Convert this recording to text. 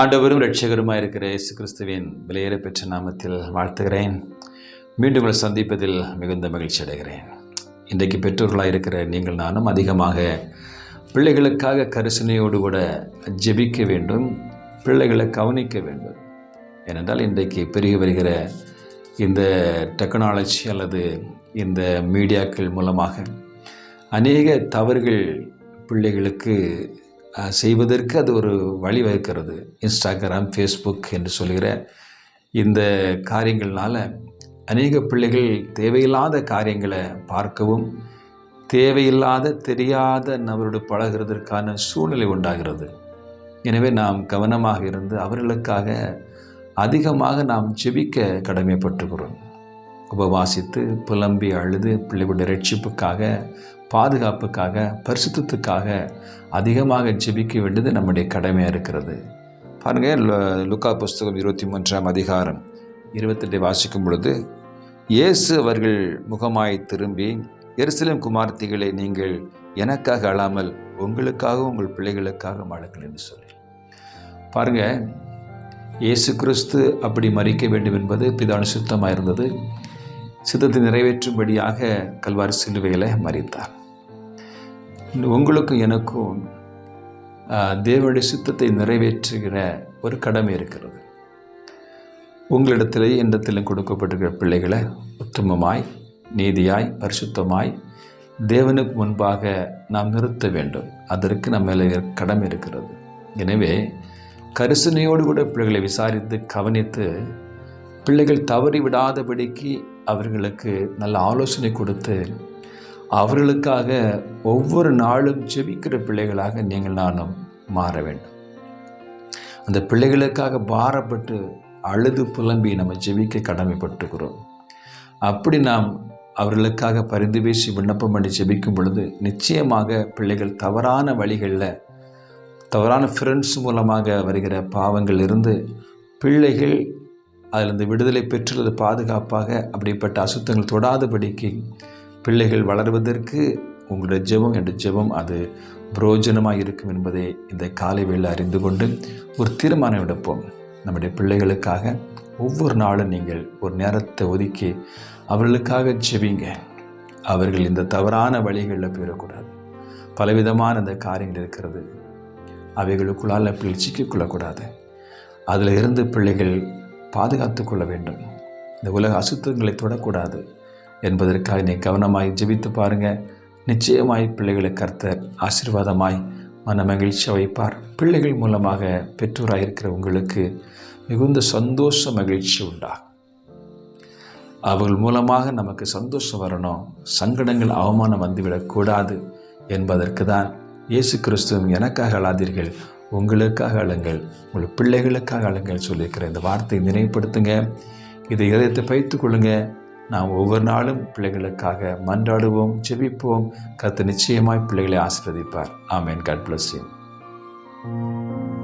ஆண்டவரும் ரட்சகருமாக இருக்கிற இயேசு கிறிஸ்துவின் விலையேற பெற்ற நாமத்தில் வாழ்த்துகிறேன். மீண்டும் உங்களை சந்திப்பதில் மிகுந்த மகிழ்ச்சி அடைகிறேன். இன்றைக்கு பெற்றோர்களாக இருக்கிற நீங்கள் நானும் அதிகமாக பிள்ளைகளுக்காக கரிசனையோடு கூட ஜெபிக்க வேண்டும் பிள்ளைகளை கவனிக்க வேண்டும். ஏனென்றால் இன்றைக்கு பெருகி வருகிற இந்த டெக்னாலஜி அல்லது இந்த மீடியாக்கள் மூலமாக அநேக தவறுகள் பிள்ளைகளுக்கு செய்வதற்கு அது ஒரு வழிவகுக்கிறது இன்ஸ்டாகிராம் ஃபேஸ்புக் என்று சொல்கிற இந்த காரியங்கள்னால அநேக பிள்ளைகள் தேவையில்லாத காரியங்களை பார்க்கவும் தேவையில்லாத தெரியாத நபரோடு பழகிறதற்கான சூழ்நிலை உண்டாகிறது. எனவே நாம் கவனமாக இருந்து அவர்களுக்காக அதிகமாக நாம் ஜெபிக்க கடமைப்பட்டுக்கிறோம் உபவாசித்து புலம்பி அழுது பிள்ளைகளுடைய ரட்சிப்புக்காக பாதுகாப்புக்காக பரிசுத்தத்துக்காக அதிகமாக ஜெபிக்க வேண்டியது நம்முடைய கடமையாக இருக்கிறது. பாருங்கள் லுக்கா புஸ்தகம் இருபத்தி மூன்றாம் அதிகாரம் இருபத்தெட்டை வாசிக்கும் பொழுது இயேசு அவர்கள் முகமாய் திரும்பி எருசலேம் குமார்த்திகளை நீங்கள் எனக்காக அழாமல் உங்களுக்காக உங்கள் பிள்ளைகளுக்காக அழுங்கள் என்று சொல்லி. பாருங்கள் இயேசு கிறிஸ்து அப்படி மறிக்க வேண்டும் என்பது பிதானு சுத்தமாக இருந்தது சித்தத்தை நிறைவேற்றும்படியாக கல்வாரி சிலுவையில் மறித்தார். உங்களுக்கும் எனக்கும் தேவனுடைய சித்தத்தை நிறைவேற்றுகிற ஒரு கடமை இருக்கிறது. உங்களிடத்திலே என்னிடத்திலும் கொடுக்கப்பட்டிருக்கிற பிள்ளைகளை உத்தமமாய் நீதியாய் பரிசுத்தமாய் தேவனுக்கு முன்பாக நாம் நிறுத்த வேண்டும். அதற்கு நம்ம மேலே கடமை இருக்கிறது. எனவே கரிசனையோடு கூட பிள்ளைகளை விசாரித்து கவனித்து பிள்ளைகள் தவறி விடாதபடிக்கு அவர்களுக்கு நல்ல ஆலோசனை கொடுத்து அவர்களுக்காக ஒவ்வொரு நாளும் ஜெபிக்கிற பிள்ளைகளாக நீங்கள் நானும் மாற வேண்டும். அந்த பிள்ளைகளுக்காக பாரப்பட்டு அழுது புலம்பி நம்ம ஜெபிக்க கடமைப்பட்டுக்கிறோம் அப்படி நாம் அவர்களுக்காக பரிந்து பேசி விண்ணப்பம் பண்ணி ஜெபிக்கும் பொழுது நிச்சயமாக பிள்ளைகள் தவறான வழிகளில் தவறான ஃப்ரெண்ட்ஸ் மூலமாக வருகிற பாவங்கள் இருந்து பிள்ளைகள் அதிலிருந்து விடுதலை பெற்றுள்ளது பாதுகாப்பாக. அப்படிப்பட்ட அசுத்தங்கள் தொடாதபடிக்கு பிள்ளைகள் வளர்வதற்கு உங்களுடைய ஜெபம் என்ற ஜெபம் அது புரோஜனமாக இருக்கும் என்பதை இந்த காலை வேளை அறிந்து கொண்டு ஒரு தீர்மானம் எடுப்போம். நம்முடைய பிள்ளைகளுக்காக ஒவ்வொரு நாளும் நீங்கள் ஒரு நேரத்தை ஒதுக்கி அவர்களுக்காக ஜெபிங்க. அவர்கள் இந்த தவறான வழிகளில் போயிடக்கூடாது. பலவிதமான இந்த காரியங்கள் இருக்கிறது. அவைகளுக்குள்ளால் பிள்ளைகள் சிக்கிக்கொள்ளக்கூடாது. அதில் இருந்து பிள்ளைகள் பாதுகாத்து கொள்ள வேண்டும். இந்த உலக அசுத்தங்களை தொடக்கூடாது என்பதற்காக நீ கவனமாய் ஜெபித்து பாருங்க. நிச்சயமாய் பிள்ளைகளை கர்த்தர் ஆசீர்வாதமாய் மன மகிழ்ச்சி வைப்பார் பிள்ளைகள் மூலமாக பெற்றோராக இருக்கிற உங்களுக்கு மிகுந்த சந்தோஷ மகிழ்ச்சி உண்டாகும் அவர்கள் மூலமாக நமக்கு சந்தோஷம் வரணும். சங்கடங்கள் அவமானம் வந்துவிடக்கூடாது என்பதற்கு தான் இயேசு கிறிஸ்துவும் எனக்காக அழாதீர்கள். உங்களுக்காக அழுங்கள். உங்கள் பிள்ளைகளுக்காக அழுங்கள் சொல்லியிருக்கிற இந்த வார்த்தையை நினைவுபடுத்துங்க. இதை இதயத்தை பைத்துக் கொள்ளுங்க. நாம் ஒவ்வொரு நாளும் பிள்ளைகளுக்காக மன்றாடுவோம் ஜெபிப்போம். கத்து நிச்சயமாய் பிள்ளைகளை ஆசிர்வதிப்பார். ஆமேன். God bless you